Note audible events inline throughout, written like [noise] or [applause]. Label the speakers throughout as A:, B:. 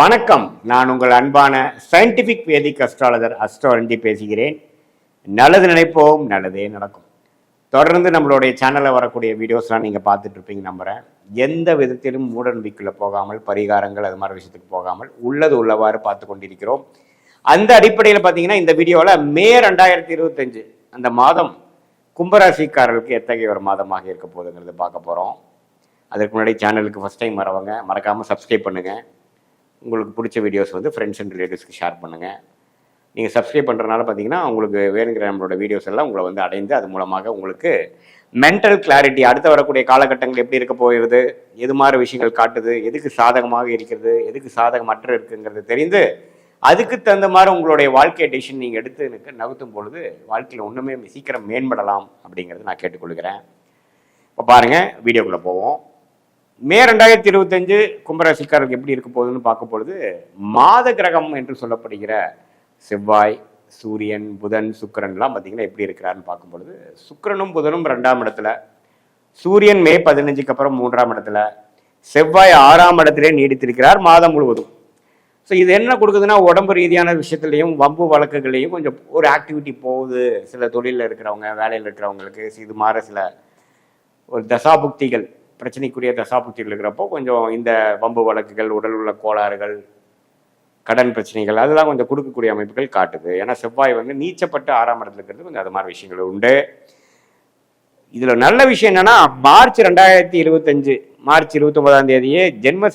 A: வணக்கம். நான் உங்கள் அன்பான சயின்டிபிக் வேதிக் அஸ்ட்ராலஜர் அஸ்ட்ராலஜி பேசுகிறேன். நல்லது நினைப்போம் நல்லதே நடக்கும். தொடர்ந்து நம்மளுடைய சேனலில் வரக்கூடிய வீடியோஸ்லாம் நீங்கள் பார்த்துட்டு இருப்பீங்க நம்புகிறேன் எந்த விதத்திலும் மூடநம்பிக்கையில் போகாமல் பரிகாரங்கள் அது மாதிரி விஷயத்துக்கு போகாமல் உள்ளது உள்ளவாறு பார்த்து கொண்டிருக்கிறோம். அந்த அடிப்படையில் பார்த்தீங்கன்னா இந்த வீடியோவில் மே ரெண்டாயிரத்தி இருபத்தஞ்சு அந்த மாதம் கும்பராசிக்காரர்களுக்கு எத்தகைய ஒரு மாதமாக இருக்க போகுதுங்கிறது பார்க்க போகிறோம் அதுக்கு முன்னாடி சேனலுக்கு ஃபஸ்ட் டைம் வரவங்க மறக்காமல் சப்ஸ்கிரைப் பண்ணுங்கள் உங்களுக்கு பிடிச்ச வீடியோஸ் வந்து ஃப்ரெண்ட்ஸ் அண்ட் ரிலேட்டிவ்ஸ்க்கு ஷேர் பண்ணுங்கள் நீங்கள் சப்ஸ்கிரைப் பண்ணுறதுனால பார்த்தீங்கன்னா உங்களுக்கு வேணுங்கிற நம்மளோட வீடியோஸ் எல்லாம் உங்களை வந்து அடைந்து அது மூலமாக உங்களுக்கு மென்டல் கிளாரிட்டி அடுத்து வரக்கூடிய காலகட்டங்கள் எப்படி இருக்க போகிறது எது மாதிரி விஷயங்கள் காட்டுது எதுக்கு சாதகமாக இருக்கிறது எதுக்கு சாதகமற்ற இருக்குங்கிறது தெரிந்து அதுக்கு தகுந்த மாதிரி உங்களுடைய வாழ்க்கை டிசிஷன் நீங்கள் எடுத்து எனக்கு நகர்த்தும் பொழுது வாழ்க்கையில் ஒன்றுமே சீக்கிரம் மேம்படலாம் அப்படிங்கிறது நான் கேட்டுக்கொள்கிறேன். இப்போ பாருங்கள் வீடியோக்குள்ளே போவோம். மே ரெண்டாயிரத்தி இருபத்தஞ்சு கும்பராசிக்காரருக்கு எப்படி இருக்க போகுதுன்னு பார்க்க பொழுது மாத கிரகம் என்று சொல்லப்படுகிற செவ்வாய் சூரியன் புதன் சுக்கிரன்லாம் பார்த்தீங்கன்னா எப்படி இருக்கிறாருன்னு பார்க்கும் பொழுது சுக்கரனும் புதனும் ரெண்டாம் இடத்துல சூரியன் மே பதினஞ்சுக்கு அப்புறம் மூன்றாம் இடத்துல செவ்வாய் ஆறாம் இடத்திலே நீடித்திருக்கிறார் மாதம் முழுவதும். ஸோ இது என்ன கொடுக்குதுன்னா உடம்பு ரீதியான விஷயத்துலையும் வம்பு வழக்குகளையும் கொஞ்சம் ஒரு ஆக்டிவிட்டி போகுது. சில தொழிலில் இருக்கிறவங்க வேலையில் இருக்கிறவங்களுக்கு இது மாதிரி சில ஒரு தசாபுக்திகள் பிரச்சனைக்குரிய தசாபுக்திகள் இருக்கிறப்போ கொஞ்சம் இந்த வம்பு வழக்குகள் உடல் உள்ள கோளாறுகள் கடன் பிரச்சனைகள் அதெல்லாம் கொஞ்சம் கொடுக்கக்கூடிய அமைப்புகள் காட்டுது. ஏன்னா செவ்வாய் வந்து நீச்சப்பட்டு ஆறாம் இடத்துல இருக்கிறது கொஞ்சம் அது மாதிரி விஷயங்கள் உண்டு. இதில் நல்ல விஷயம் என்னன்னா மார்ச் ரெண்டாயிரத்தி இருபத்தஞ்சு மார்ச் இருபத்தொம்பதாம் தேதியே ஜென்ம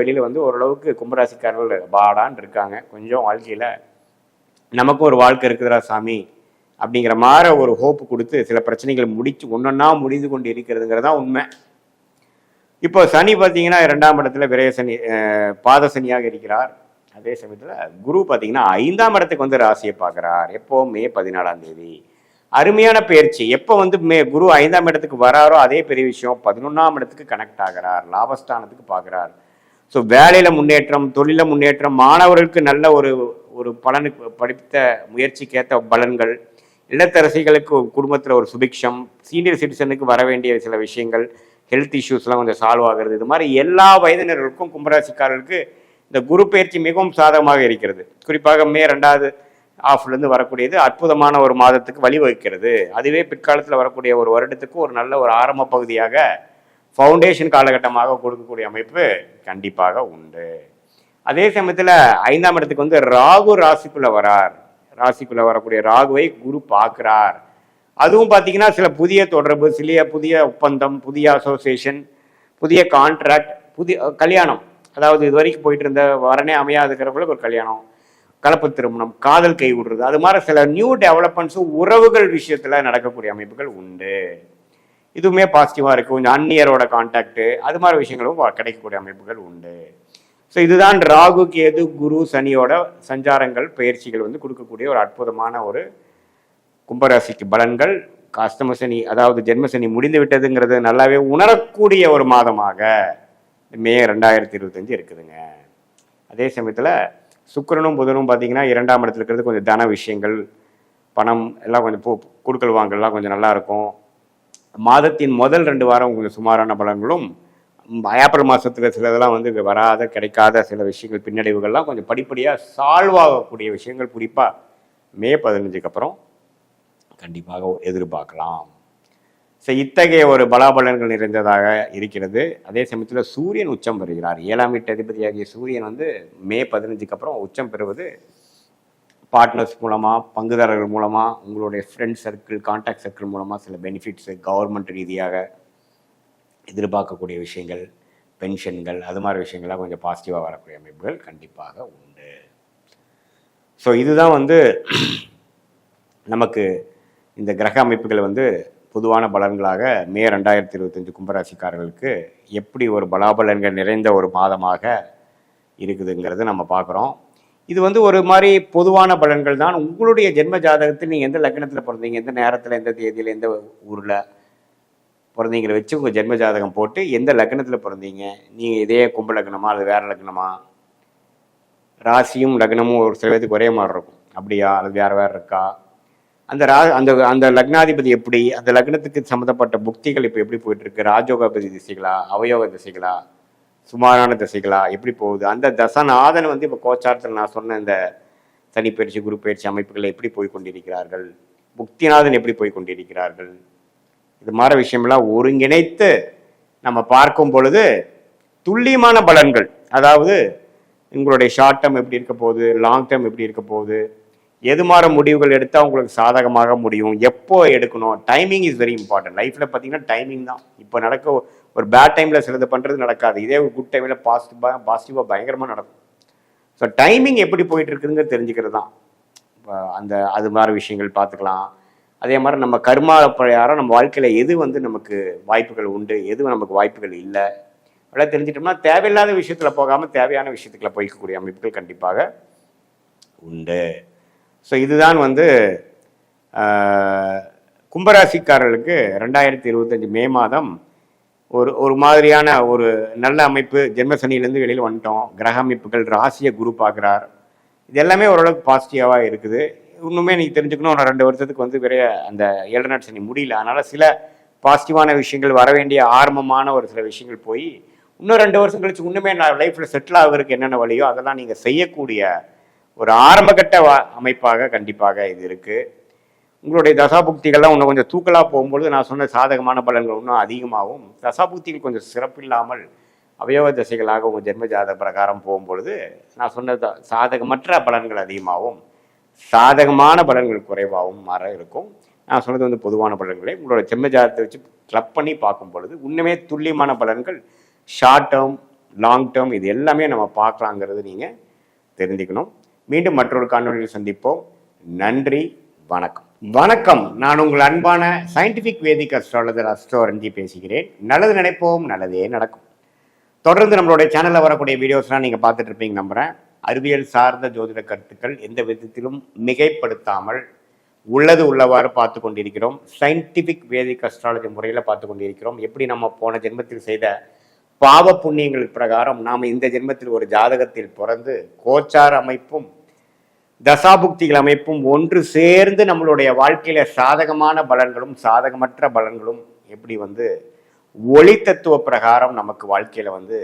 A: வெளியில் வந்து ஓரளவுக்கு கும்பராசிக்காரர்கள் பாடான்னு இருக்காங்க. கொஞ்சம் வாழ்க்கையில் நமக்கும் ஒரு வாழ்க்கை இருக்குதுரா சாமி அப்படிங்கிற மாதிரி ஒரு ஹோப்பு கொடுத்து சில பிரச்சனைகள் முடிச்சு ஒன்றொன்னா முடிந்து கொண்டு இருக்கிறதுங்கிறதான் உண்மை. இப்போ சனி பார்த்தீங்கன்னா இரண்டாம் இடத்துல விரைய சனி பாத சனியாக இருக்கிறார். அதே சமயத்தில் குரு பார்த்தீங்கன்னா ஐந்தாம் இடத்துக்கு வந்து ராசியை பார்க்குறார். எப்போ? மே பதினாலாம் தேதி. அருமையான பயிற்சி. எப்போ வந்து மே குரு ஐந்தாம் இடத்துக்கு வராரோ அதே பெரிய விஷயம். பதினொன்றாம் இடத்துக்கு கனெக்ட் ஆகிறார். லாபஸ்தானத்துக்கு பார்க்குறார். ஸோ வேலையில் முன்னேற்றம் தொழில முன்னேற்றம் மாணவர்களுக்கு நல்ல ஒரு ஒரு பலனுக்கு படித்த முயற்சிக்கேற்ற பலன்கள் இல்லத்தரசிகளுக்கு குடும்பத்தில் ஒரு சுபிக்ஷம் சீனியர் சிட்டிசனுக்கு வர வேண்டிய சில விஷயங்கள் ஹெல்த் இஷ்யூஸ்லாம் கொஞ்சம் சால்வ் ஆகிறது. இது மாதிரி எல்லா வயதினர்களுக்கும் கும்பராசிக்காரர்களுக்கு இந்த குரு பயிற்சி மிகவும் சாதகமாக இருக்கிறது. குறிப்பாக மே ரெண்டாவது ஆஃப்லேருந்து வரக்கூடியது அற்புதமான ஒரு மாதத்துக்கு வழிவகுக்கிறது அதுவே பிற்காலத்தில் வரக்கூடிய ஒரு வருடத்துக்கு ஒரு நல்ல ஒரு ஆரம்ப பகுதியாக ஃபவுண்டேஷன் காலகட்டமாக கொடுக்கக்கூடிய அமைப்பு கண்டிப்பாக உண்டு. அதே சமயத்தில் ஐந்தாம் இடத்துக்கு வந்து ராகு ராசிக்குள்ளே வரார். ராசிக்குள்ளே வரக்கூடிய ராகுவை குரு பார்க்கிறார். அதுவும் பார்த்தீங்கன்னா சில புதிய தொடர்பு சில புதிய ஒப்பந்தம் புதிய அசோசியேஷன் புதிய கான்ட்ராக்ட் புதிய கல்யாணம். அதாவது இது வரைக்கும் போயிட்டு இருந்த வரனே அமையாதுக்கிறவங்களுக்கு ஒரு கல்யாணம் கலப்பு திருமணம் காதல் கை விடுறது அது மாதிரி சில நியூ டெவலப்மெண்ட்ஸும் உறவுகள் விஷயத்தில் நடக்கக்கூடிய அமைப்புகள் உண்டு. இதுவுமே பாசிட்டிவாக இருக்குது கொஞ்சம் அந்நியரோட கான்டாக்டு அது மாதிரி விஷயங்களும் கிடைக்கக்கூடிய அமைப்புகள் உண்டு. ஸோ இதுதான் ராகு கேது குரு சனியோட சஞ்சாரங்கள் பயிற்சிகள் வந்து கொடுக்கக்கூடிய ஒரு அற்புதமான ஒரு கும்பராசிக்கு பலன்கள் காஷ்டமசனி அதாவது ஜென்ம சனி முடிந்து விட்டதுங்கிறது நல்லாவே உணரக்கூடிய ஒரு மாதமாக மே ரெண்டாயிரத்தி இருபத்தஞ்சு இருக்குதுங்க. அதே சமயத்தில் சுக்கிரனும் புதனும் பார்த்தீங்கன்னா இரண்டாம் இடத்துல இருக்கிறது கொஞ்சம் தன விஷயங்கள் பணம் எல்லாம் கொஞ்சம் பூ கொடுக்கல் வாங்கல்லாம் கொஞ்சம் நல்லாயிருக்கும் மாதத்தின் முதல் ரெண்டு வாரம் கொஞ்சம் சுமாரான பலன்களும் ஏப்ரல் ஏப்ரல் சில சிலதெல்லாம் வந்து வராத கிடைக்காத சில விஷயங்கள் பின்னடைவுகள்லாம் கொஞ்சம் படிப்படியாக சால்வ் ஆகக்கூடிய விஷயங்கள் குறிப்பாக மே பதினஞ்சுக்கு அப்புறம் கண்டிப்பாக எதிர்பார்க்கலாம். ஸோ இத்தகைய ஒரு பலாபலன்கள் நிறைந்ததாக இருக்கிறது. அதே சமயத்தில் சூரியன் உச்சம் பெறுகிறார். ஏழாம் வீட்டு அதிபதியாகிய சூரியன் வந்து மே பதினஞ்சுக்கு அப்புறம் உச்சம் பெறுவது பார்ட்னர்ஸ் மூலமாக பங்குதாரர்கள் மூலமாக உங்களுடைய ஃப்ரெண்ட் சர்க்கிள் கான்டாக்ட் சர்க்கிள் மூலமாக சில பெனிஃபிட்ஸு கவர்மெண்ட் ரீதியாக எதிர்பார்க்கக்கூடிய விஷயங்கள் பென்ஷன்கள் அது மாதிரி விஷயங்கள்லாம் கொஞ்சம் பாசிட்டிவாக வரக்கூடிய அமைப்புகள் கண்டிப்பாக உண்டு. ஸோ இதுதான் வந்து [clears throat] நமக்கு இந்த கிரக அமைப்புகள் வந்து பொதுவான பலன்களாக மே ரெண்டாயிரத்தி இருபத்தஞ்சு கும்பராசிக்காரர்களுக்கு எப்படி ஒரு பலாபலன்கள் நிறைந்த ஒரு மாதமாக இருக்குதுங்கிறத நம்ம பார்க்குறோம். இது வந்து ஒரு மாதிரி பொதுவான பலன்கள் தான். உங்களுடைய ஜென்ம ஜாதகத்தில் நீங்கள் எந்த லக்னத்தில் பிறந்தீங்க? எந்த நேரத்தில் எந்த தேதியில் எந்த ஊரில் பிறந்தீங்களை வச்சு உங்கள் ஜென்ம ஜாதகம் போட்டு எந்த லக்னத்தில் பிறந்தீங்க? நீங்கள் இதே கும்ப லக்னமா அல்லது வேறு லக்னமா ராசியும் லக்னமும் ஒரு சில பேத்துக்கு ஒரே மாதிரி இருக்கும். அப்படியா? அல்லது வேறு வேறு இருக்கா? அந்த ரா அந்த அந்த லக்னாதிபதி எப்படி அந்த லக்னத்துக்கு சம்மந்தப்பட்ட புக்திகள் இப்போ எப்படி போயிட்டுருக்கு? ராஜோகபதி திசைகளா? அவயோக திசைகளா? சுமாரான திசைகளா? எப்படி போகுது? அந்த தசநாதன் வந்து இப்போ கோச்சாரத்தில் நான் சொன்ன இந்த சனி பயிற்சி குரு பயிற்சி அமைப்புகள் எப்படி போய் கொண்டிருக்கிறார்கள்? புக்திநாதன் எப்படி போய் கொண்டிருக்கிறார்கள்? இது மாதிரி விஷயமெல்லாம் ஒருங்கிணைத்து நம்ம பார்க்கும் பொழுது துல்லியமான பலன்கள். அதாவது உங்களுடைய ஷார்ட் டேர்ம் எப்படி இருக்க போகுது? லாங் டேர்ம் எப்படி இருக்க போகுது? எது மாதிரி முடிவுகள் எடுத்தால் உங்களுக்கு சாதகமாக முடியும்? எப்போ எடுக்கணும்? டைமிங் இஸ் வெரி இம்பார்ட்டன்ட் லைஃப்பில் பார்த்தீங்கன்னா டைமிங் தான். இப்போ நடக்க ஒரு பேட் டைமில் சிலது பண்ணுறது நடக்காது. இதே ஒரு குட் டைமில் பாசிட்டிவாக பாசிட்டிவாக பயங்கரமாக நடக்கும். ஸோ டைமிங் எப்படி போயிட்டு இருக்குதுங்க தெரிஞ்சுக்கிறது தான். இப்போ அந்த அது மாதிரி விஷயங்கள் பார்த்துக்கலாம் அதே மாதிரி நம்ம கர்மா பிரகாரம் நம்ம வாழ்க்கையில் எது வந்து நமக்கு வாய்ப்புகள் உண்டு? எது நமக்கு வாய்ப்புகள் இல்லை? அப்படிலாம் தெரிஞ்சிட்டோம்னா தேவையில்லாத விஷயத்தில் போகாமல் தேவையான விஷயத்துக்குள்ள போய்க்கக்கூடிய அமைப்புகள் கண்டிப்பாக உண்டு. ஸோ இதுதான் வந்து கும்பராசிக்காரர்களுக்கு ரெண்டாயிரத்தி இருபத்தஞ்சி மே மாதம் ஒரு ஒரு மாதிரியான ஒரு நல்ல அமைப்பு. ஜென்மசனியிலேருந்து வெளியில் வந்துட்டோம். கிரக அமைப்புகள் ராசியை குரு பார்க்குறார். இது எல்லாமே ஓரளவுக்கு பாசிட்டிவாக இருக்குது. இன்னுமே நீங்கள் தெரிஞ்சுக்கணும் ஒரு ரெண்டு வருஷத்துக்கு வந்து விரைய அந்த ஏழு நாட் சனி முடியல. அதனால் சில பாசிட்டிவான விஷயங்கள் வர வேண்டிய ஆரம்பமான ஒரு சில விஷயங்கள் போய் இன்னும் ரெண்டு வருஷம் கழிச்சு இன்னுமே நான் லைஃப்பில் செட்டில் ஆகுறதுக்கு என்னென்ன வழியோ அதெல்லாம் நீங்கள் செய்யக்கூடிய ஒரு ஆரம்பகட்ட அமைப்பாக கண்டிப்பாக இது இருக்குது உங்களுடைய தசாபுக்திகள்லாம் இன்னும் கொஞ்சம் தூக்கலாக போகும்பொழுது நான் சொன்ன சாதகமான பலன்கள் இன்னும் அதிகமாகவும் தசாபுக்திகள் கொஞ்சம் சிறப்பில்லாமல் அவயவ தசைகளாக உங்கள் ஜென்ம ஜாத பிரகாரம் போகும்பொழுது நான் சொன்ன த- சாதகமற்ற பலன்கள் அதிகமாகவும் சாதகமான பலன்கள் குறைவாகவும் மாற இருக்கும். நான் சொன்னது வந்து பொதுவான பலன்களை. உங்களோட ஜென்ம ஜாதத்தை வச்சு கிளப் பண்ணி பார்க்கும் பொழுது இன்னுமே துல்லியமான பலன்கள் ஷார்ட் டேர்ம் லாங் டேர்ம் இது எல்லாமே நம்ம பார்க்கலாங்கிறது நீங்கள் தெரிஞ்சுக்கணும். மீண்டும் மற்றொரு காணொலியில் சந்திப்போம். நன்றி வணக்கம். வணக்கம். நான் உங்கள் அன்பான scientific vedic astrologer astro Ranji பேசுகிறேன். நல்லது நினைப்போம் நல்லதே நடக்கும். தொடர்ந்து நம்மளுடைய சேனலில் வரக்கூடிய வீடியோஸ்லாம் நீங்கள் பார்த்துட்டு இருப்பீங்க நம்புகிறேன் அறிவியல் சார்ந்த ஜோதிட கருத்துக்கள் எந்த விதத்திலும் மிகைப்படுத்தாமல் உள்ளது உள்ளவாறு பார்த்து கொண்டிருக்கிறோம். சயின்டிஃபிக் வேதிக் அஸ்ட்ராலஜி முறையில் பார்த்து கொண்டிருக்கிறோம். எப்படி நம்ம போன ஜென்மத்தில் செய்த பாவ புண்ணியங்கள் பிரகாரம் நாம் இந்த ஜென்மத்தில் ஒரு ஜாதகத்தில் பிறந்து கோச்சார அமைப்பும் தசாபுக்திகள் அமைப்பும் ஒன்று சேர்ந்து நம்மளுடைய வாழ்க்கையில சாதகமான பலன்களும் சாதகமற்ற பலன்களும் எப்படி வந்து ஒளி தத்துவ பிரகாரம் நமக்கு வாழ்க்கையில வந்து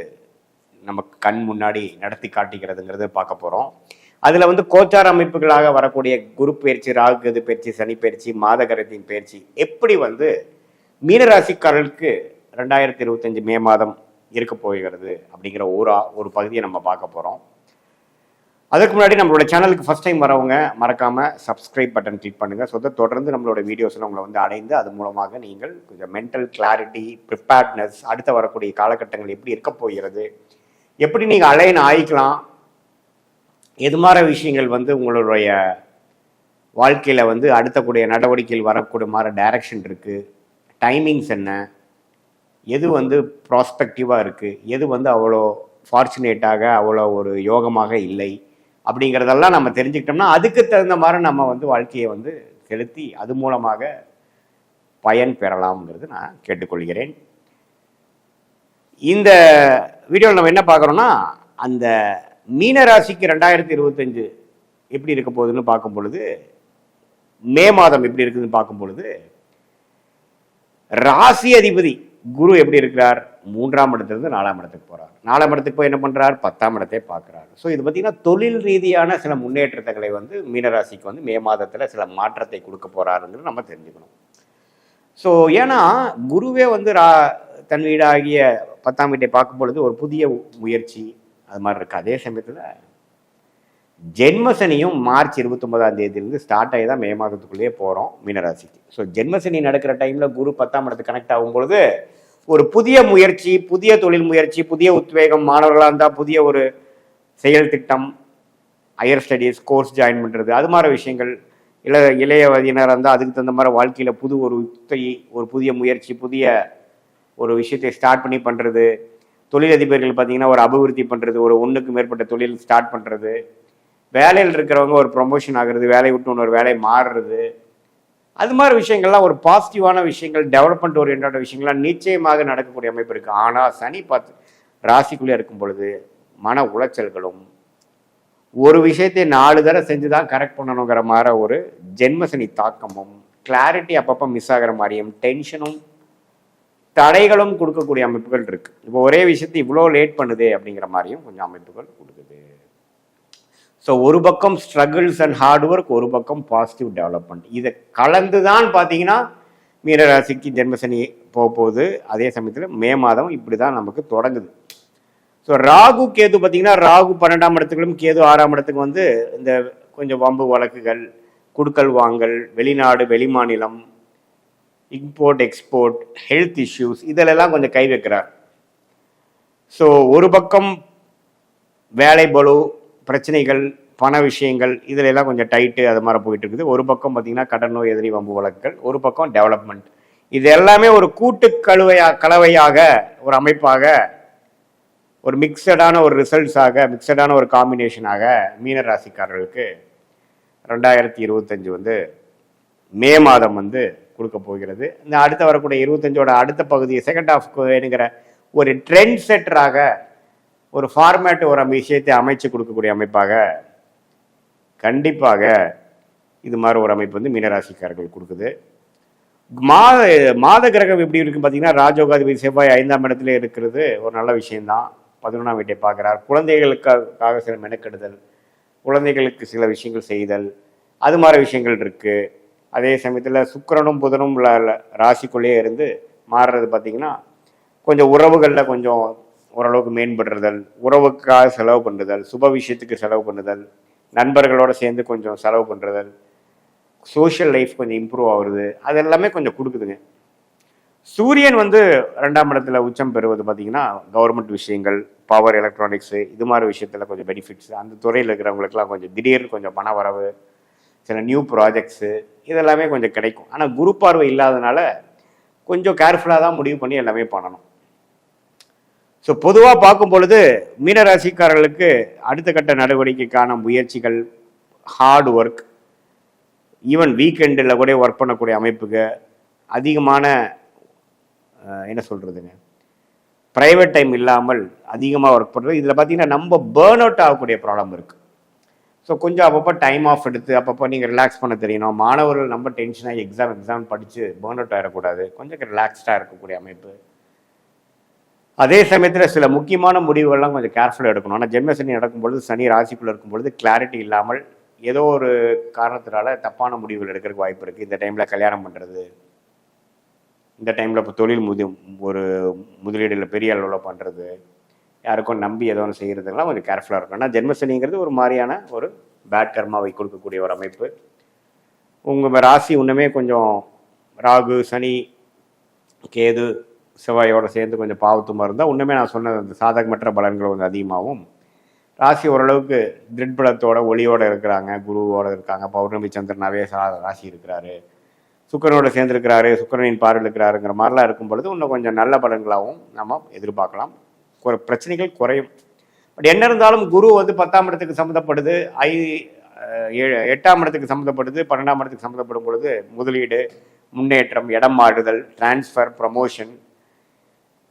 A: நமக்கு கண் முன்னாடி நடத்தி காட்டிக்கிறதுங்கிறது பார்க்க போறோம். அதுல வந்து கோச்சார அமைப்புகளாக வரக்கூடிய குரு பயிற்சி ராகுகது பயிற்சி சனி பயிற்சி மாதகரத்தின் பயிற்சி எப்படி வந்து மீனராசிக்காரர்களுக்கு ரெண்டாயிரத்தி இருபத்தஞ்சு மே மாதம் இருக்க போகிறது அப்படிங்கிற ஒரு ஒரு பகுதியை நம்ம பார்க்க போறோம். அதுக்கு முன்னாடி நம்மளோட சேனலுக்கு ஃபர்ஸ்ட் டைம் வரவங்க மறக்காமல் சப்ஸ்கிரைப் பட்டன் கிளிக் பண்ணுங்கள் ஸோ that தொடர்ந்து நம்மளோட வீடியோஸில் உங்களை வந்து அடைந்து அது மூலமாக நீங்கள் கொஞ்சம் மென்டல் கிளாரிட்டி ப்ரிப்பேர்ட்னஸ் அடுத்த வரக்கூடிய காலகட்டங்கள் எப்படி இருக்க போகிறது எப்படி நீங்கள் அலைன் ஆயிக்கலாம் எது மாதிரி விஷயங்கள் வந்து உங்களுடைய வாழ்க்கையில் வந்து அடுத்தக்கூடிய நடவடிக்கையில் வரக்கூடிய மாதிரி டைரக்ஷன் இருக்குது டைமிங்ஸ் என்ன எது வந்து ப்ராஸ்பெக்டிவாக இருக்குது எது வந்து அவ்வளோ ஃபார்ச்சுனேட்டாக அவ்வளோ ஒரு யோகமாக இல்லை அப்படிங்கிறதெல்லாம் நம்ம தெரிஞ்சுக்கிட்டோம்னா அதுக்கு தகுந்த மாதிரி நம்ம வந்து வாழ்க்கையை வந்து செலுத்தி அது மூலமாக பயன் பெறலாம்ங்கிறது நான் கேட்டுக்கொள்கிறேன். இந்த வீடியோவில் நம்ம என்ன பார்க்குறோன்னா அந்த மீன ராசிக்கு ரெண்டாயிரத்தி இருபத்தஞ்சு எப்படி இருக்க போகுதுன்னு பார்க்கும் பொழுது மே மாதம் எப்படி இருக்குதுன்னு பார்க்கும் பொழுது ராசி அதிபதி குரு எப்படி இருக்கிறார்? மூன்றாம் இடத்திலிருந்து நாலாம் இடத்துக்கு போகிறார் நாலாம் இடத்துக்கு போய் என்ன பண்ணுறார் பத்தாம் இடத்தை பார்க்கிறார். ஸோ இது பார்த்திங்கன்னா தொழில் ரீதியான சில முன்னேற்றங்களை வந்து மீனராசிக்கு வந்து மே மாதத்தில் சில மாற்றத்தை கொடுக்க போகிறாருங்கிறது நம்ம தெரிஞ்சுக்கணும். ஸோ ஏன்னா குருவே வந்து ரா தன் வீடாகிய பத்தாம் வீட்டை பார்க்கும் பொழுது ஒரு புதிய முயற்சி அது மாதிரி இருக்குது அதே சமயத்தில் ஜென்மசனியும் மார்ச் இருபத்தொன்பதாம் தேதியிலிருந்து ஸ்டார்ட் ஆகி தான் மே மாதத்துக்குள்ளேயே போகிறோம் மீனராசிக்கு. ஸோ ஜென்மசனி நடக்கிற டைமில் குரு பத்தாம் இடத்துக்கு கனெக்ட் ஆகும் பொழுது ஒரு புதிய முயற்சி புதிய தொழில் முயற்சி புதிய உத்வேகம் மாணவர்களாக இருந்தால் புதிய ஒரு செயல் திட்டம் ஹையர் ஸ்டடீஸ் கோர்ஸ் ஜாயின் பண்ணுறது அது மாதிரி விஷயங்கள். இள இளையவதியினராக இருந்தால் அதுக்கு தகுந்த மாதிரி வாழ்க்கையில் புது ஒரு யுக்தை ஒரு புதிய முயற்சி புதிய ஒரு விஷயத்தை ஸ்டார்ட் பண்ணி பண்ணுறது தொழிலதிபர்கள் பார்த்தீங்கன்னா ஒரு அபிவிருத்தி பண்ணுறது ஒரு ஒன்றுக்கு மேற்பட்ட தொழில் ஸ்டார்ட் பண்ணுறது வேலையில் இருக்கிறவங்க ஒரு ப்ரொமோஷன் ஆகிறது வேலையை விட்டு இன்னொரு வேலையை மாறுறது. அது மாதிரி விஷயங்கள்லாம் ஒரு பாசிட்டிவான விஷயங்கள் டெவலப்மெண்ட் ஓரியன்டான விஷயங்கள்லாம் நிச்சயமாக நடக்கக்கூடிய அமைப்பு இருக்குது ஆனால் சனி பார்த்து ராசிக்குள்ளே இருக்கும் பொழுது மன உளைச்சல்களும் ஒரு விஷயத்தை நாலு தடவை செஞ்சு தான் கரெக்ட் பண்ணணுங்கிற மாதிரி ஒரு ஜென்மசனி தாக்கமும் கிளாரிட்டி அப்பப்போ மிஸ் ஆகிற மாதிரியும் டென்ஷனும் தடைகளும் கொடுக்கக்கூடிய அமைப்புகள் இருக்குது இப்போ ஒரே விஷயத்தை இவ்வளோ லேட் பண்ணுதே அப்படிங்கிற மாதிரியும் கொஞ்சம் அமைப்புகள் கொடுக்குது. ஸோ ஒரு பக்கம் ஸ்ட்ரகிள்ஸ் அண்ட் ஹார்ட் ஒர்க் ஒரு பக்கம் பாசிட்டிவ் டெவலப்மெண்ட் இதை கலந்து தான் பார்த்தீங்கன்னா மீனராசிக்கு ஜென்மசனி போக போகுது. அதே சமயத்தில் மே மாதம் இப்படி தான் நமக்கு தொடங்குது. ஸோ ராகு கேது பார்த்தீங்கன்னா ராகு பன்னெண்டாம் இடத்துக்கும் கேது ஆறாம் இடத்துக்கு வந்து இந்த கொஞ்சம் வம்பு வழக்குகள் குடுக்கல் வாங்கல் வெளிநாடு வெளிமாநிலம் இம்போர்ட் எக்ஸ்போர்ட் ஹெல்த் இஷ்யூஸ் இதிலெல்லாம் கொஞ்சம் கை வைக்கிறார். ஸோ ஒரு பக்கம் வேலை பலு பிரச்சனைகள் பண விஷயங்கள் இதுல எல்லாம் கொஞ்சம் டைட்டு அது மாதிரி போயிட்டு இருக்குது ஒரு பக்கம் பார்த்தீங்கன்னா கடன் நோய் எதிரி வம்பு வழக்குகள் ஒரு பக்கம் டெவலப்மெண்ட் இது எல்லாமே ஒரு கூட்டு கழுவையா கலவையாக ஒரு அமைப்பாக ஒரு மிக்சடான ஒரு ரிசல்ட்ஸாக மிக்சடான ஒரு காம்பினேஷனாக மீன ராசிக்காரர்களுக்கு ரெண்டாயிரத்தி இருபத்தஞ்சு வந்து மே மாதம் வந்து கொடுக்க போகிறது. இந்த அடுத்த வரக்கூடிய இருபத்தஞ்சோட அடுத்த பகுதி செகண்ட் ஆஃப் வேணுங்கிற ஒரு ட்ரெண்ட் செட்டராக ஒரு ஃபார்மேட் ஒரு விஷயத்தை அமைச்சு கொடுக்கக்கூடிய அமைப்பாக கண்டிப்பாக இது மாதிரி ஒரு அமைப்பு வந்து மீனராசிக்காரர்கள் கொடுக்குது. மாத மாத கிரகம் எப்படி இருக்குன்னு பார்த்தீங்கன்னா ராஜோகாதிபதி செவ்வாய் ஐந்தாம் இடத்துல இருக்கிறது ஒரு நல்ல விஷயம்தான். பதினொன்றாம் வீட்டை பார்க்குறார். குழந்தைகளுக்காக சில மெனக்கெடுதல் குழந்தைகளுக்கு சில விஷயங்கள் செய்தல் அது மாதிரி விஷயங்கள் இருக்குது அதே சமயத்தில் சுக்கிரனும் புதனும் ராசிக்குள்ளேயே இருந்து மாறுறது பார்த்தீங்கன்னா கொஞ்சம் உறவுகளில் கொஞ்சம் ஓரளவுக்கு மேம்படுறதல் உறவுக்காக செலவு பண்ணுதல் சுப விஷயத்துக்கு செலவு பண்ணுதல் நண்பர்களோட சேர்ந்து கொஞ்சம் செலவு பண்ணுறதல் சோஷியல் லைஃப் கொஞ்சம் இம்ப்ரூவ் ஆகுறது அது எல்லாமே கொஞ்சம் கொடுக்குதுங்க. சூரியன் வந்து ரெண்டாம் இடத்துல உச்சம் பெறுவது பார்த்தீங்கன்னா கவர்மெண்ட் விஷயங்கள் பவர் எலக்ட்ரானிக்ஸு இது மாதிரி விஷயத்தில் கொஞ்சம் பெனிஃபிட்ஸ் அந்த துறையில் இருக்கிறவங்களுக்குலாம் கொஞ்சம் திடீர்னு கொஞ்சம் பண வரவு சில நியூ ப்ராஜெக்ட்ஸு இதெல்லாமே கொஞ்சம் கிடைக்கும். ஆனால் குரு பார்வை இல்லாதனால கொஞ்சம் கேர்ஃபுல்லாக தான் முடிவு பண்ணி எல்லாமே பண்ணணும். ஸோ பொதுவாக பார்க்கும் பொழுது மீனராசிக்காரர்களுக்கு அடுத்த கட்ட நடவடிக்கைக்கான முயற்சிகள் ஹார்ட் ஒர்க் ஈவன் வீக்கெண்டில் கூட ஒர்க் பண்ணக்கூடிய அமைப்புக்கு அதிகமான என்ன சொல்கிறதுங்க ப்ரைவேட் டைம் இல்லாமல் அதிகமாக ஒர்க் பண்ணுறது இதில் பார்த்தீங்கன்னா நம்ம பேர்ன் அவுட் ஆகக்கூடிய ப்ராப்ளம் இருக்குது ஸோ கொஞ்சம் அப்பப்போ டைம் ஆஃப் எடுத்து அப்பப்போ நீங்கள் ரிலாக்ஸ் பண்ண தெரியணும். மாணவர்கள் நம்ம டென்ஷனாக எக்ஸாம் எக்ஸாம் படித்து பேர்ன் அவுட் ஆகிடக்கூடாது கொஞ்சம் ரிலாக்ஸ்டாக இருக்கக்கூடிய அமைப்பு. அதே சமயத்தில் சில முக்கியமான முடிவுகள்லாம் கொஞ்சம் கேர்ஃபுல்லாக எடுக்கணும். ஆனால் ஜென்மசனி நடக்கும்பொழுது சனி ராசிக்குள்ளே இருக்கும்பொழுது கிளாரிட்டி இல்லாமல் ஏதோ ஒரு காரணத்தினால தப்பான முடிவுகள் எடுக்கிறதுக்கு வாய்ப்பு இருக்குது இந்த டைமில் கல்யாணம் பண்ணுறது இந்த டைமில் இப்போ தொழில் முதி ஒரு முதலீடுல பெரிய அளவில் பண்ணுறது யாருக்கும் நம்பி ஏதோ ஒன்று செய்கிறதுக்கெல்லாம் கொஞ்சம் கேர்ஃபுல்லாக இருக்கும் ஆனால் ஜென்மசனிங்கிறது ஒரு மாதிரியான ஒரு பேட் கர்மாவை கொடுக்கக்கூடிய ஒரு அமைப்பு. உங்கள் ராசி இன்னுமே கொஞ்சம் ராகு சனி கேது செவ்வாயோடு சேர்ந்து கொஞ்சம் பாவத்துமா இருந்தால் இன்னுமே நான் சொன்னது அந்த சாதகமற்ற பலன்கள் கொஞ்சம் அதிகமாகும் ராசி ஓரளவுக்கு திருட்பலத்தோட ஒளியோடு இருக்கிறாங்க குருவோட இருக்காங்க பௌர்ணமி சந்திரனாவே ராசி இருக்கிறாரு சுக்கிரனோட சேர்ந்துருக்கிறாரு சுக்கிரனின் பார்வையில் இருக்கிறாருங்கிற மாதிரிலாம் இருக்கும் பொழுது இன்னும் கொஞ்சம் நல்ல பலன்களாகவும் நம்ம எதிர்பார்க்கலாம். குறை பிரச்சனைகள் குறையும். பட் என்ன இருந்தாலும் குரு வந்து பத்தாம் இடத்துக்கு சம்மந்தப்படுது ஐ ஏழு எட்டாம் இடத்துக்கு சம்மந்தப்படுது பன்னெண்டாம் இடத்துக்கு சம்மந்தப்படும் பொழுது முதலீடு முன்னேற்றம் இடம் மாறுதல் டிரான்ஸ்ஃபர் ப்ரமோஷன்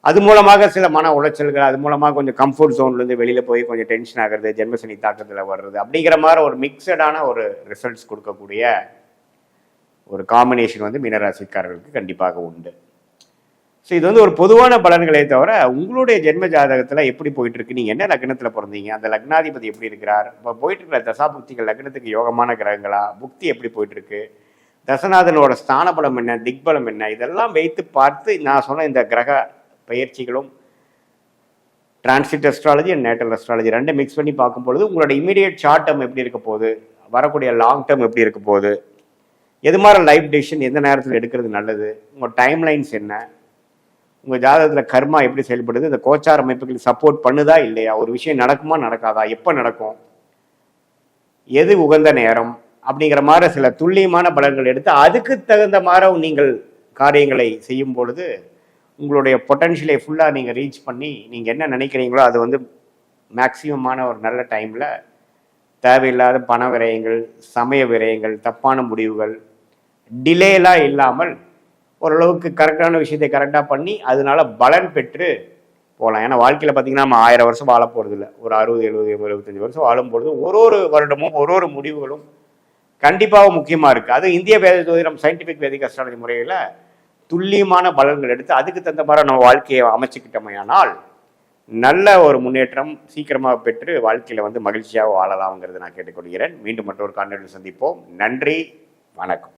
A: அது மூலமாக சில மன உளைச்சல்கள் அது மூலமாக கொஞ்சம் கம்ஃபர்ட் ஜோன்லேருந்து வெளியில் போய் கொஞ்சம் டென்ஷன் ஆகிறது ஜென்மசனி தாக்கத்தில் வர்றது அப்படிங்கிற மாதிரி ஒரு மிக்சடான ஒரு ரிசல்ட்ஸ் கொடுக்கக்கூடிய ஒரு காம்பினேஷன் வந்து மீனராசிக்காரர்களுக்கு கண்டிப்பாக உண்டு. ஸோ இது வந்து ஒரு பொதுவான பலன்களே தவிர உங்களுடைய ஜென்ம ஜாதகத்தில் எப்படி போயிட்டு இருக்கு நீங்கள் என்ன லக்னத்தில் பிறந்தீங்க? அந்த லக்னாதிபதி எப்படி இருக்கிறார்? இப்போ போயிட்டு இருக்கிற தசா புக்திகள் லக்னத்துக்கு யோகமான கிரகங்களா? புக்தி எப்படி போயிட்டு இருக்கு தசநாதனோட ஸ்தான பலம் என்ன? திக்பலம் என்ன? இதெல்லாம் வைத்து பார்த்து நான் சொன்ன இந்த கிரக பயிற்சிகளும் transit astrology and natal astrology ரெண்டும் மிக்ஸ் பண்ணி பார்க்கும் பொழுது உங்களோட இமீடியட் ஷார்ட் டேர்ம் எப்படி இருக்க போகுது? வரக்கூடிய லாங் டேர்ம் எப்படி இருக்க போகுது? எது மாதிரி லைஃப் டெசிஷன் எந்த நேரத்தில் எடுக்கிறது நல்லது? உங்கள் டைம் லைன்ஸ் என்ன? உங்கள் ஜாதகத்தில் கர்மா எப்படி செயல்படுது? இந்த கோச்சார் அமைப்புகள் சப்போர்ட் பண்ணுதா இல்லையா? ஒரு விஷயம் நடக்குமா நடக்காதா? எப்போ நடக்கும்? எது உகந்த நேரம்? அப்படிங்கிற மாதிரி சில துல்லியமான பலன்கள் எடுத்து அதுக்கு தகுந்த மாதிரி நீங்கள் காரியங்களை செய்யும் பொழுது உங்களுடைய பொட்டன்ஷியலை ஃபுல்லாக நீங்கள் ரீச் பண்ணி நீங்கள் என்ன நினைக்கிறீங்களோ அது வந்து மேக்சிமமான ஒரு நல்ல டைமில் தேவையில்லாத பண விரயங்கள் சமய விரயங்கள் தப்பான முடிவுகள் டிலேலாம் இல்லாமல் ஓரளவுக்கு கரெக்டான விஷயத்தை கரெக்டாக பண்ணி அதனால பலன் பெற்று போகலாம். ஏன்னா வாழ்க்கையில் பார்த்தீங்கன்னா நம்ம ஆயிரம் வருஷம் வாழ போகிறது இல்லை ஒரு அறுபது எழுபது எழுபத்தஞ்சு வருஷம் வாழும்பொழுது ஒரு ஒரு வருடமும் ஒரு ஒரு முடிவுகளும் கண்டிப்பாக முக்கியமாக இருக்குது அது இந்திய வேத ஜோதிடம் சயின்டிஃபிக் வேதிக் அஸ்ட்ராலஜி முறையில் துல்லியமான பலன்கள் எடுத்து அதுக்கு தகுந்த மாதிரி நம்ம வாழ்க்கையை அமைச்சுக்கிட்டோமையானால் நல்ல ஒரு முன்னேற்றம் சீக்கிரமாக பெற்று வாழ்க்கையில் வந்து மகிழ்ச்சியாக வாழலாம்ங்கிறது நான் கேட்டுக்கொள்கிறேன். மீண்டும் மற்றொரு காணொலியில் சந்திப்போம். நன்றி. வணக்கம்.